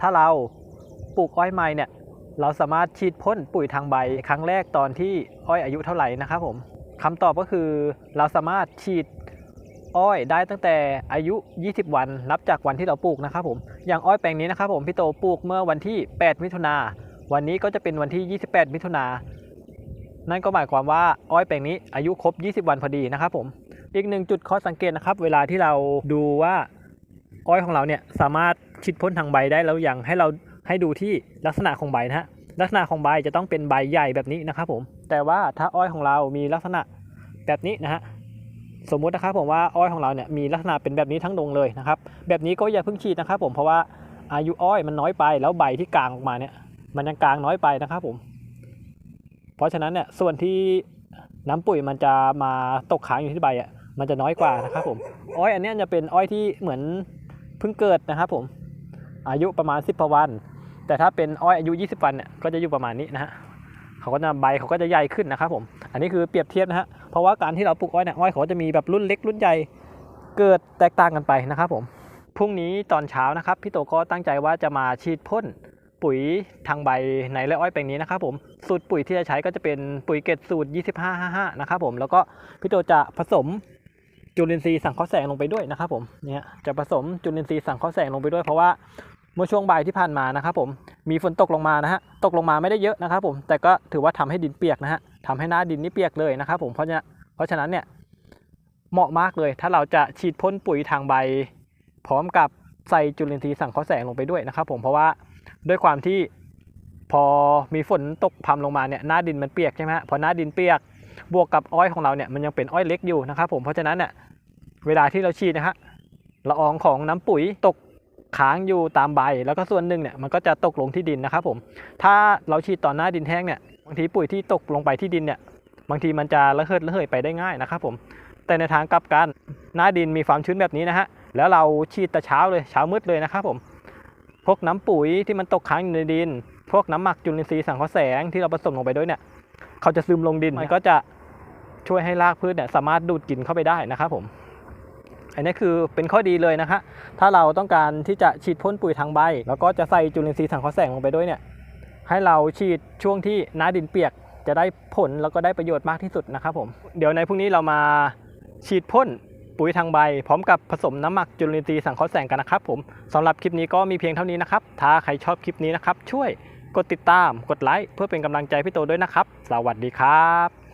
ถ้าเราปลูกอ้อยใหม่เนี่ยเราสามารถฉีดพ่นปุ๋ยทางใบ ครั้งแรกตอนที่อ้อยอายุเท่าไหร่นะครับผมคำตอบก็คือเราสามารถฉีดอ้อยได้ตั้งแต่อายุ 20 วัน นับจากวันที่เราปลูกนะครับผม อย่างอ้อยแปลงนี้นะครับผมพี่โตปลูกเมื่อวันที่ 8 มิถุนา วันนี้ก็จะเป็นวันที่ 28 มิถุนา นั่นก็หมายความว่าอ้อยแปลงนี้อายุครบ 20 วันพอดีนะครับผม อีกหนึ่งจุดข้อสังเกตนะครับ เวลาที่เราดูว่า อ้อยของเราเนี่ยสามารถฉีดพ่นทางใบได้แล้วยังให้เราให้ดูที่ลักษณะของใบนะฮะลักษณะของใบจะต้องเป็นใบใหญ่แบบนี้นะครับผมแต่ว่าถ้าอ้อยของเรามีลักษณะแบบนี้นะฮะสมมุตินะครับผมว่าอ้อยของเราเนี่ยมีลักษณะเป็นแบบนี้ทั้งดงเลยนะครับแบบนี้ก็อย่าเพิ่งฉีดนะครับผมเพราะว่าอายุอ้อยมันน้อยไปแล้วใบที่กลางออกมาเนี่ยมันยังกลางน้อยไปนะครับผม เพราะฉะนั้นเนี่ยส่วนที่น้ำปุ๋ยมันจะมาตกค้างอยู่ที่ใบอะมันจะน้อยกว่านะครับผม อ้อยอันนี้จะเป็นอ้อยที่เหมือน เพิ่งเกิดนะครับผมอายุประมาณ 10วัน แต่ถ้าเป็นอ้อยอายุ 20 วันเนี่ยก็จะอยู่ประมาณนี้นะฮะเขาก็จะใบเขาก็จะใหญ่ขึ้นนะครับผมอันนี้คือเปรียบเทียบนะฮะเพราะว่าการที่เราปลูกอ้อยเนี่ยอ้อยเขาจะมีแบบรุ่นเล็กรุ่นใหญ่เกิดแตกต่างกันไปนะครับผมพรุ่งนี้ตอนเช้านะครับพี่โตก็ตั้งใจว่าจะมาฉีดพ่นปุ๋ยทางใบในไร่อ้อยแปลงนี้นะครับผมสูตรปุ๋ยที่จะใช้ก็จะเป็นปุ๋ยเกตสูตร 2555 นะครับผมแล้วก็พี่โตจะผสม จุลินทรีย์สังเคราะห์แสงลงไปด้วยนะครับผมเนี่ยจะผสมจุลินทรีย์สังเคราะห์แสงลงไปด้วยเพราะว่าเมื่อช่วงบ่ายที่ผ่านมานะครับผมมีฝนตกลงมานะฮะตกลงมาไม่ได้เยอะนะครับผมแต่ก็ถือว่าทำให้ดินเปียกนะฮะทำให้หน้าดินนี่เปียกเลยนะครับผมเพราะฉะนั้นเพราะฉะนั้นเนี่ยเหมาะมากเลย ถ้าเราจะฉีดพ่นปุ๋ยทางใบ พร้อมกับใส่จุลินทรีย์สังเคราะห์แสงลงไปด้วยนะครับผมเพราะว่าด้วยความที่พอมีฝนตกพรำลงมาเนี่ยหน้าดินมันเปียกใช่ไหมฮะพอหน้าดินเปียก บวกกับอ้อยของเราเนี่ยมันยังเป็นอ้อยเล็กอยู่นะครับผมเพราะฉะนั้นเนี่ยเวลาที่เราฉีดนะฮะละอองของน้ำปุ๋ยตกค้างอยู่ตามใบ แล้วก็ส่วนหนึ่งเนี่ยมันก็จะตกลงที่ดินนะครับผมถ้าเราฉีดต่อหน้าดินแห้งเนี่ยบางทีปุ๋ยที่ตกลงไปที่ดินเนี่ยบางทีมันจะระเหิดระเหยไปได้ง่ายนะครับผมแต่ในทางกลับกันหน้าดินมีความชื้นแบบนี้นะฮะแล้วเราฉีดแต่เช้าเลยเช้ามืดเลยนะครับผมพวกน้ำปุ๋ยที่มันตกค้างอยู่ในดิน พวกน้ำหมักจุลินทรีย์สังเคราะห์แสงที่เราผสมลงไปด้วยเนี่ย เขาจะซึมลงดินมันก็จะช่วยให้รากพืชเนี่ยสามารถดูดกลิ่นเข้าไปได้นะครับผม อันนี้คือเป็นข้อดีเลยนะคะถ้าเราต้องการที่จะฉีดพ่นปุ๋ยทางใบ แล้วก็จะใส่จุลินทรีย์สังเคราะห์แสงลงไปด้วยเนี่ยให้เราฉีดช่วงที่น้าดินเปียกจะได้ผลแล้วก็ได้ประโยชน์มากที่สุดนะครับผม เดี๋ยวในพรุ่งนี้เรามาฉีดพ่นปุ๋ยทางใบ พร้อมกับผสมน้ำหมักจุลินทรีย์สังเคราะห์แสงกันนะครับผมสำหรับคลิปนี้ก็มีเพียงเท่านี้นะครับ ถ้าใครชอบคลิปนี้นะครับช่วย กดติดตาม กดไลค์เพื่อเป็นกำลังใจพี่โตด้วยนะครับ สวัสดีครับ